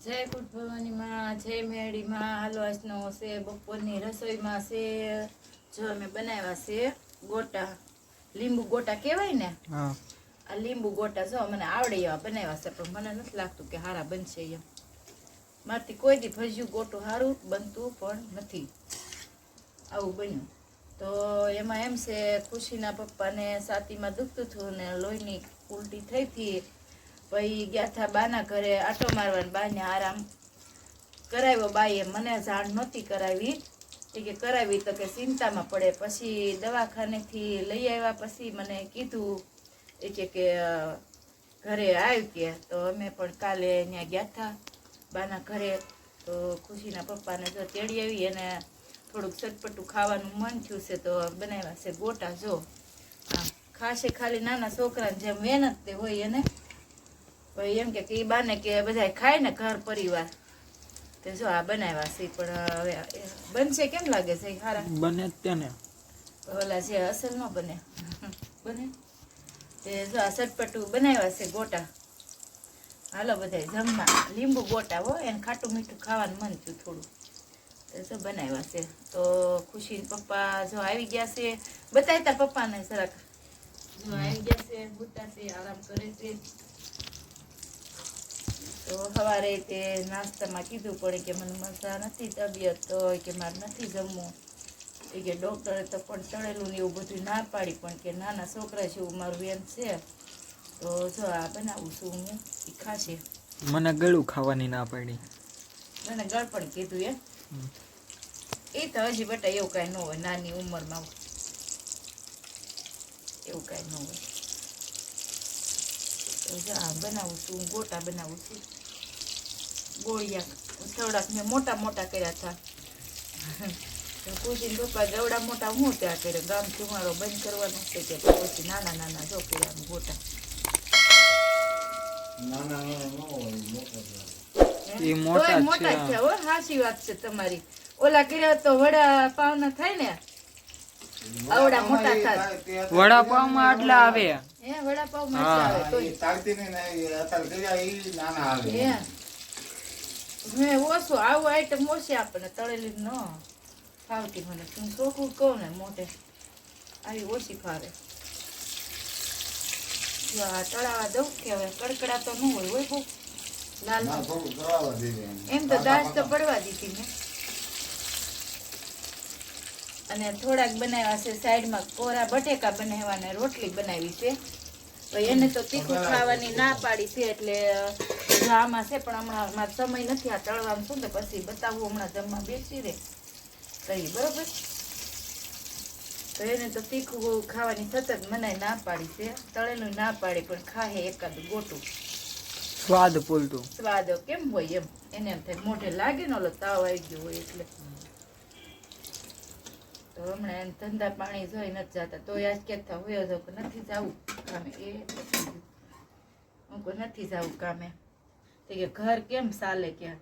જય કુટ ભવાનીમાં જય મેળીમાં હાલો આજનો છે બપોરની રસોઈમાં છે જો અમે બનાવ્યા છે ગોટા લીંબુ ગોટા કહેવાય ને? આ લીંબુ ગોટા જો મને આવડે એવા બનાવ્યા છે પણ મને નથી લાગતું કે હારા બનશે એમ. મારથી કોઈ દી ભજ્યું ગોટું સારું બનતું પણ નથી. આવું બન્યું. તો એમાં એમ છે ખુશીના પપ્પાને સાતીમાં દુખતું હતું ને લોહીની ઉલટી થઈ હતી. પછી ગયા હતા બાના ઘરે આટો મારવાની બાને આરામ કરાવ્યો બાઈએ. મને જાણ નહોતી કરાવી. એ કે કરાવી તો કે ચિંતામાં પડે. પછી દવાખાનેથી લઈ આવ્યા પછી મને કીધું. એ કે ઘરે આવ્યું કે. તો અમે પણ કાલે ત્યાં ગયા હતા બાના ઘરે. તો ખુશીના પપ્પાને જો તેડી આવી અને થોડુંક ચટપટું ખાવાનું મન થયું છે તો બનાવ્યા છે ગોટા જો. હા, ખાશે ખાલી નાના છોકરાને જેમ મહેનત તે હોય એને. પછી એમ કે એ બાને કે બધા ખાય ને ઘર પરિવાર. તે જો આ બનાવ્યા છે પણ હવે બનશે કેમ લાગે છે? સારા બને તેને. ઓલા જે અસલ ન બને. બને. તે જો આ સટપટું બનાવ્યા છે ગોટા. હાલો બધા જમવા. લીંબુ ગોટા હો એને ખાટું મીઠું ખાવાનું મન થયું થોડું. તો જો બનાવ્યા છે. તો ખુશી પપ્પા જો આવી ગયા છે. તાર પપ્પાને જરાક. જો આવી ગયા છે બુટા છે આરામ કરે છે. તો સવારે તે નાસ્તામાં કીધું પડે કે મને મજા નથી તબિયત તો કે મારે નથી જમવું. એ કે ડૉક્ટરે તો પણ ચડેલું ને એવું બધું ના પાડી પણ કે નાના છોકરા જેવું મારું એમ છે. તો જો આ બનાવું છું હું એ ખાશે. મને ગળું ખાવાની ના પાડી. મને ગળ પણ કીધું એમ. એ તો હજી બેટા એવું કાંઈ ન હોય નાની ઉંમરમાં. એવું કાંઈ ન હોય. તો જો આ બનાવું છું ગોટા બનાવું છું. ગોળિયા થોડાક મેં મોટા મોટા કર્યા હતા ખુશી પપ્પા ગવડા મોટા હું ત્યાં કર્યો. ગામ ચુમારો બંધ કરવાનો છે કે પછી નાના નાના જો કર્યા ગોટા મોટા તોય જ મોટા છે. હો. સાચી વાત છે તમારી. ઓલા કર્યા તો વડા પાવના થાય ને? આવડા મોટા થાય. વડાપાવમાં આટલા આવે. હે વડાપાવમાં મેં ઓછું આવું આઈટમ ઓછી આપણને તળેલી ન ફાવતી મને. તું ચોખ્ખું કહું ને મોટે આવી ઓછી ફાવે. આ તળાવા દઉં કે હવે કડકડા તો ન હોય હોય બહુ. લાલ એમ તો દાસ તો પડવા દીધી મેં. અને થોડાક બનાવ્યા છે સાઈડમાં કોરા બટેકા બનાવ્યા ને રોટલી બનાવી છે. તો એને તો તીખું ખાવાની ના પાડી છે એટલે આમાં છે પણ હમણાં મારો સમય નથી આ તળવાનું શું ને પછી બતાવવું હમણાં જમવા બેસી રે કઈ બરોબર તો એને તો તીખું ખાવાની સતત મનાય ના પાડી છે. તળેલું ના પાડી પણ ખાહે એકાદ ગોટું. સ્વાદ પૂરતું સ્વાદ કેમ હોય એમ? એને એમ થાય મોઢે લાગે ને ઓલો તાવ આવી ગયો હોય એટલે. તો હમણાં એને ધંધા પાણી જોઈ નથી જતા. તો આજ કહેતા હોય તો કે નથી જવું કામે. એ હું નથી જવું કામે. તે કે ઘર કેમ ચાલે ક્યાં?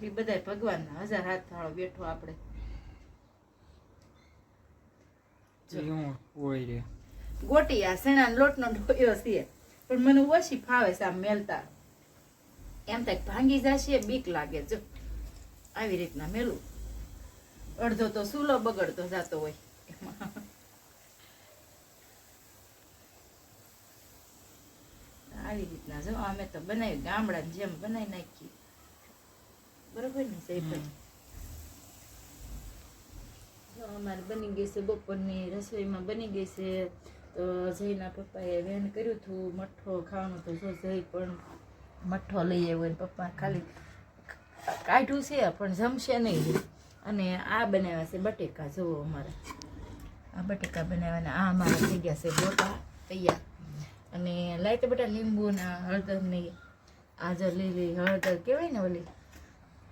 કે બધા ભગવાનના હજાર હાથ થાળો બેઠો આપણે. ગોટી આ શેણાનો લોટનો ઢોયો છે પણ મને ઓછી ફાવે છે આમ મેલતા. એમ થાય ભાંગી જશે બીક લાગે. જો આવી રીતના મેલું. અડધો તો સૂલો બગડતો જાતો હોય. એમાં. આવી રીતના. જો અમે તો બનાવી ગામડા જેમ બનાવી નાખી. બરોબર ને જો અમારે બની ગઈ છે બપોરની રસોઈમાં બની ગઈ છે. તો જયના પપ્પાએ વેન કર્યું હતું મઠ્ઠો ખાવાનું તો જો જય પણ મઠ્ઠો લઈ આવ્યો ને પપ્પા ખાલી કાઢ્યું છે પણ જમશે નહીં. અને આ બનાવ્યા છે બટેકા જુઓ અમારા. આ બટેકા બનાવ્યા ને આ અમારા થઈ ગયા છે ગોટા તૈયાર. અને લાઈટ બધા લીંબુ ને હળદર ને આ જો લીલી હળદર કહેવાય ને ઓલી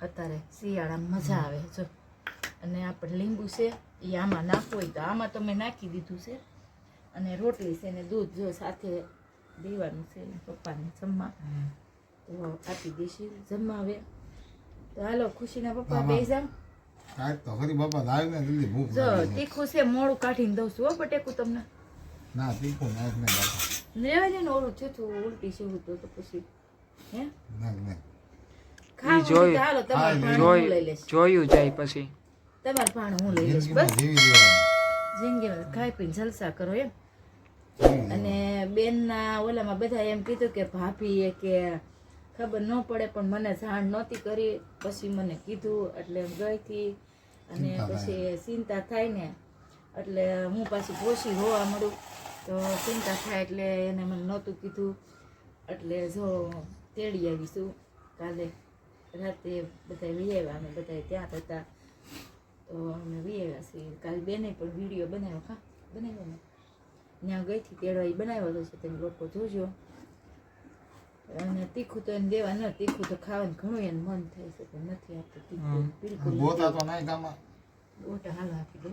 અત્યારે શિયાળામાં મજા આવે જો. અને આપણે લીંબુ છે એ આમાં નાખવું હોય તો આમાં તો મેં નાખી દીધું છે. અને રોટલી છે ને દૂધ જો સાથે દેવાનું છે પપ્પાને જમવા. તો આપી દઈશું જમવા આવે તો હાલો ખુશીના પપ્પા બે જામ તો ખરી બાપા લાવ ને જલ્દી ભૂખ જો તીખું છે મોડું કાઢીને દઉં છું હો બટેકું તમને. ના તીખું નાખ ને બાપા રહેવા દે ઓલું થયું હતું ઉલટી છે એવું તો તો પછી હે? ના ના. ખાવ જોયું. તો હાલો તમારે હા, લઈ લેશ જોયું જાય પછી. તમારે ભાણું હું લઈ લઈશ બસ. જિંદગીમાં ખાઈ પીને જલસા કરો એમ. અને બેન અને બેનના ઓલામાં બધા એમ કીધું કે ભાભીએ કે ખબર ન પડે પણ મને જાણ નહોતી કરી. પછી મને કીધું એટલે ગઈ હતી. અને પછી ચિંતા થાય ને. એટલે હું પાછી પોષી હોવા મળું. તો ચિંતા થાય એટલે એને મને નહોતું કીધું. એટલે જો તેડી આવીશું કાલે રાતે બધા વી આવ્યા અમે બધા ત્યાં હતા. તો અમે વી આવ્યા છીએ. કાલે બેને પણ વીડિયો બનાવ્યો ખા બનાવ્યો ને? ત્યાં ગઈ હતી તેડવા બનાવેલો છે તમે લોકો જોજો. અને તીખું તો એને દેવા ન તીખું તો ખાવાનું ઘણું એને મન થાય છે પણ નથી આપતું તીખું. બિલકુલ નથી. તો નહીં ગામમાં. ગોટા હાલ આપી દો.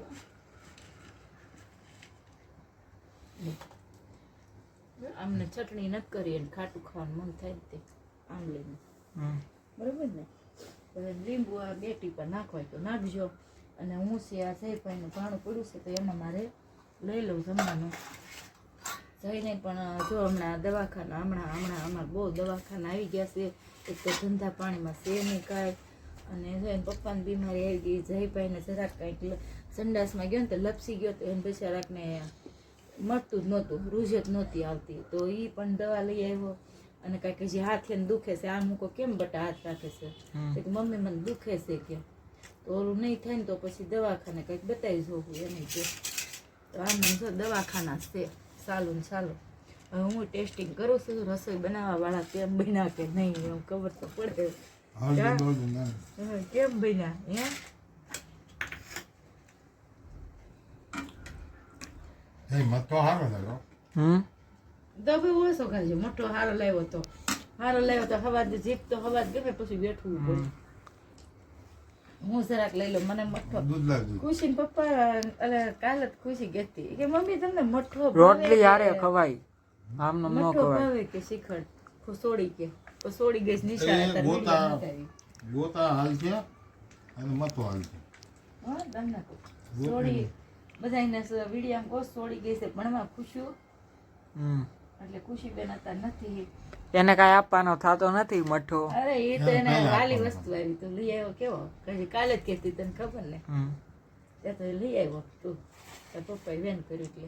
આમને ચટણી નથી કરી અને ખાટું ખાવાનું મન થાય તે આમલીનું બરાબર બરોબર ને? લીંબુ આ બે ટીપા નાખવાય તો નાખજો. અને હું છે આ જયભાઈનું ભાણું પડ્યું છે તો એમાં મારે લઈ લઉં જમવાનું. જઈને પણ જો હમણાં દવાખાના હમણાં હમણાં અમારે બહુ દવાખાના આવી ગયા છે. એક તો ધંધા પાણીમાં છે નહીં કાંઈ. અને જો એને પપ્પાની બીમારી આવી ગઈ જયભાઈને જરાક કાંઈક સંડાસમાં ગયો ને તો લપસી ગયો તો એને બિચારાકને મળતું જ નહોતું જ નહોતી આવતી. તો એ પણ દવા લઈ આવ્યો અને કાંઈક હજી હાથે દુખે છે. આ મૂકો કેમ બટા હાથ રાખે છે. કે મમ્મી મને દુખે છે કે. તો ઓલું નહીં થાય ને તો પછી દવાખાને કંઈક બતાવી જોવું એને કે. તો આમ જો દવાખાના છે. ચાલું ને ચાલો. હવે હું ટેસ્ટિંગ કરું છું રસોઈ બનાવવા વાળા કેમ બન્યા કે નહીં એમ ખબર તો પડે. કેમ બન્યા હે? મત હારો લાગ્યો હમ? દબે ઓછો ખાજો મોટો હારો લાવ્યો તો. હારો લાવ્યો તો હવાજ જીપ તો હવાજ ગમે પછી બેઠવું પડે હું જરાક લઈ લો મને મઠો. ખુશી પપ્પા અલે કાલ જ ખુશી ગેતી. કે મમ્મી તમને મઠો રોટલી હારે ખવાય. આમનો ન મઠો ખવાય. ભાવે કે શિખર? ખુસોડી કે? ખુસોડી ગઈ નિશાળે એ ગોતા. ગોતા હાલ છે અને મઠો હાલ છે. હા તમને કહું. સોડી બધાને વીડિયો કહો સોડી ગઈ છે ભણવા ખુશ્યું હમ. એટલે ખુશી બેન અત્યારે નથી એને કઈ આપવાનો થતો નથી મઠો. અરે એ તો એને વાલી વસ્તુ આવી તો લઈ આવ્યો કેવો? કઈ કાલે જ કહેતી તને ખબર ને? તો એ લઈ આવ્યો તું. પપ્પાએ વેન કર્યું એટલે.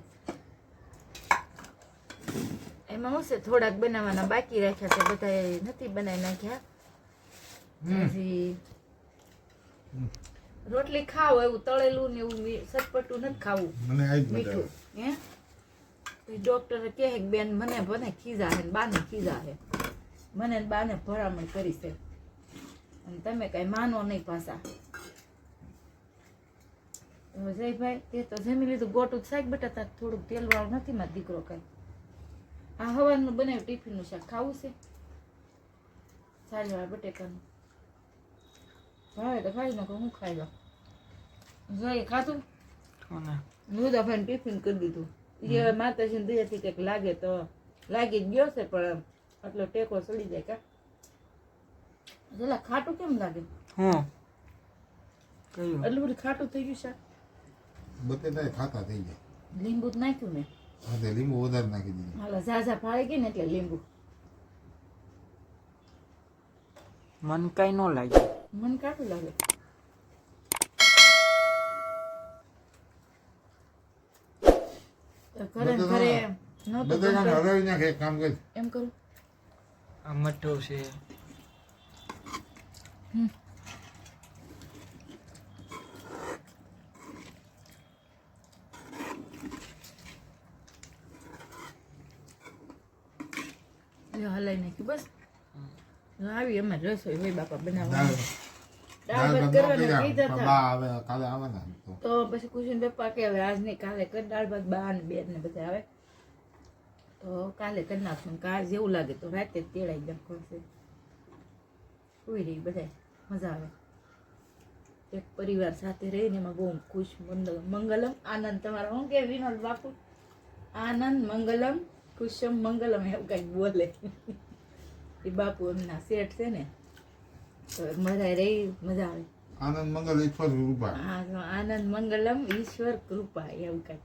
એમાં હું છે થોડાક બનાવવાના બાકી રાખ્યા છે બધા નથી બનાવી નાખ્યા. પછી રોટલી ખાવ એવું તળેલું ને એવું સટપટું નથી ખાવું. મને મીઠું. હે? ડોક્ટરે કહે કે બેન મને ભને ખીજા હે ને બાને ખીજા હે મને બાને ભરામણ કરી છે. અને તમે કઈ માનો નહીં પાછા. જયભાઈ તે તો જમી લીધું. ગોટું શાક બેટા તાર થોડુંક તેલ વાળું નથી મારો દીકરો કઈ. આ હવાનું બનાવ્યું ટિફિનનું શાક. ખાવું છે? સારી વાળા બટેકાનું. ભાવે તો ખાઈ નાખો હું ખાઈ લઉં જોઈએ ખાધું હું તો ભાઈ ટિફિન કરી દીધું. એ હવે માતાજીને દયાથી કંઈક લાગે તો લાગી જ ગયો છે પણ આટલો ટેકો ચડી જાય કા? જલા ખાટું કેમ લાગે? હા? કયું? એટલું બધું ખાટું થઈ ગયું શાક બટેટા ખાતા થઈ જાય. લીંબુ જ નાખ્યું મેં. હા લીંબુ વધારે નાખી દીધું. હાલા ઝાઝા ફાળી ગઈ ને એટલે લીંબુ. મન કઈ ન લાગે મને કાટું લાગે. તો ઘરે ઘરે નહોતું હરાવી નાખે કામ કરી. એમ કરું? આ મઠ્ઠો છે. લ્યો, હલાઈ નાખ્યું બસ. આવી અમારે રસોઈ હોય બાપા બનાવવા બનાવવાની તો પછી કુસુમ પપ્પા કે હવે આજ નહીં કાલે કર દાળ ભાત બા ને બેન ને બધા આવે. તો કાલે કરી નાખશું કાલ જેવું લાગે તો રાતે તેડાઈ દમ કરશે સુઈ રહી બધા મજા આવે. એક પરિવાર સાથે રહીને એમાં બહુ ખુશ મંગલ મંગલમ આનંદ. તમારો શું કે વિનોદ બાપુ? આનંદ મંગલમ ખુશમ મંગલમ એવું કંઈક બોલે. એ બાપુ એમના શેઠ છે ને મજા રે મજા આવે. આનંદ મંગલ ઈશ્વર કૃપા. હા આનંદ મંગલમ ઈશ્વર કૃપા એવું કઈ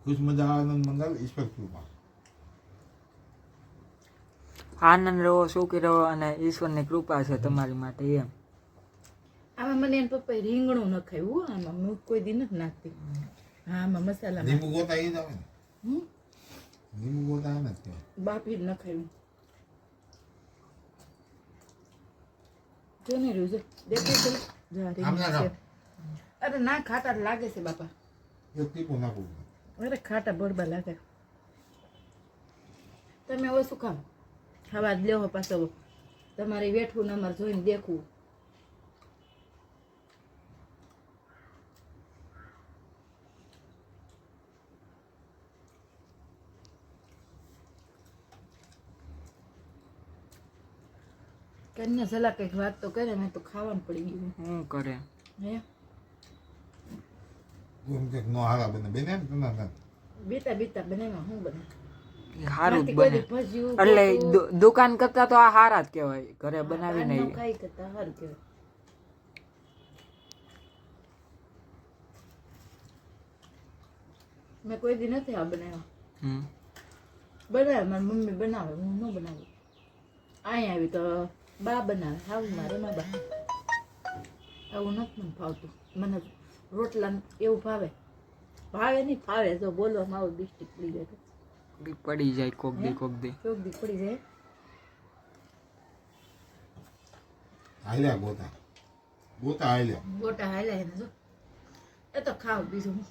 ખુશ મજા આનંદ મંગલ ઈશ્વર કૃપા. આનંદ રહો સુખી રહો અને ઈશ્વરની કૃપા છે તમારી માટે એમ. આમાં મને એના પપ્પા રીંગણું ન ખાયું આમાં હું કોઈ દી નથી નાખતી. હા આમાં મસાલા લીંબુ ગોતા એ જ આવે ને. લીંબુ ગોતા આવે ને બાફી જ ન ખાયું જો ને રહ્યું છે. દેખાય છે? જા આમ ના છે. અરે ના ખાટા લાગે છે બાપા. અરે ખાટા બળબા લાગે. તમે ઓછું ખાવ? ખાવા જ લેવો પાછો. તમારે વેઠવું ને અમારે જોઈને દેખવું. કન્યા સલાહ કંઈક વાત તો કરે મેં તો ખાવાનું પડી ગયું. શું કરે? હે? એમ કે નો હારા બને બને ને તને તને. બીતા બીતા બનાવ્યા શું બને એ જ કોઈ બને. એટલે દુકાન કરતા તો આ હારા જ કહેવાય ઘરે બનાવીને બહારનું ખાઈ કરતા સારું કહેવાય. મેં કોઈ દી નથી આ બનાવ્યા. હમ. બનાવે મારી મમ્મી બનાવે હું ન બનાવું. અહીંયા આવી તો બા બનાવે હાવ મારે માં બા આવું નથી મને ફાવતું. મને રોટલા એવું ભાવે. ભાવે નહીં ફાવે તો બોલવામાં મારો ડિસ્ટ્રિક પડી જાય ઈ પડી જાય કોક દી કોક દી. કોક દી પડી જાય. હાલ્યા ગોતા. ગોતા હાલ્યા. ગોટા હાલ્યા એને જો. એ તો ખાવ બીજું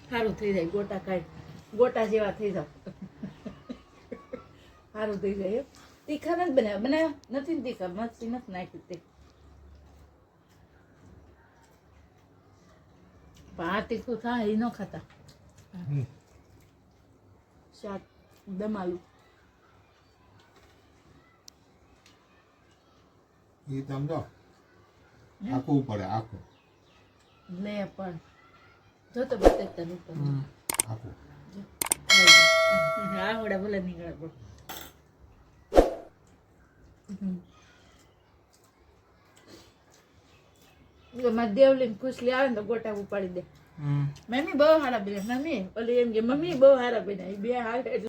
સારું થઈ જાય ગોટા કાઢ. ગોટા જેવા થઈ જાવ. સારું થઈ જાય એમ. તીખા નથી બનાવ્યા. બનાવ્યા નથી તીખા મસ્તી નથી નાખ્યું તે. આ તીખું થાય એ ન ખાતા. શાક દમાલું. એ તમે જો આખું પડે આખું. લે પણ. જો તો બતે તને. આખું. હા હોડા ભલે નીકળે પણ. મારી દેવલીને ખુશલી આવે ને તો ગોટા ઉપાડી દે. મમ્મી બહુ હારા બન્યા. મમ્મી ઓલી એમ કે મમ્મી બહુ હારા બન્યા. બે હારે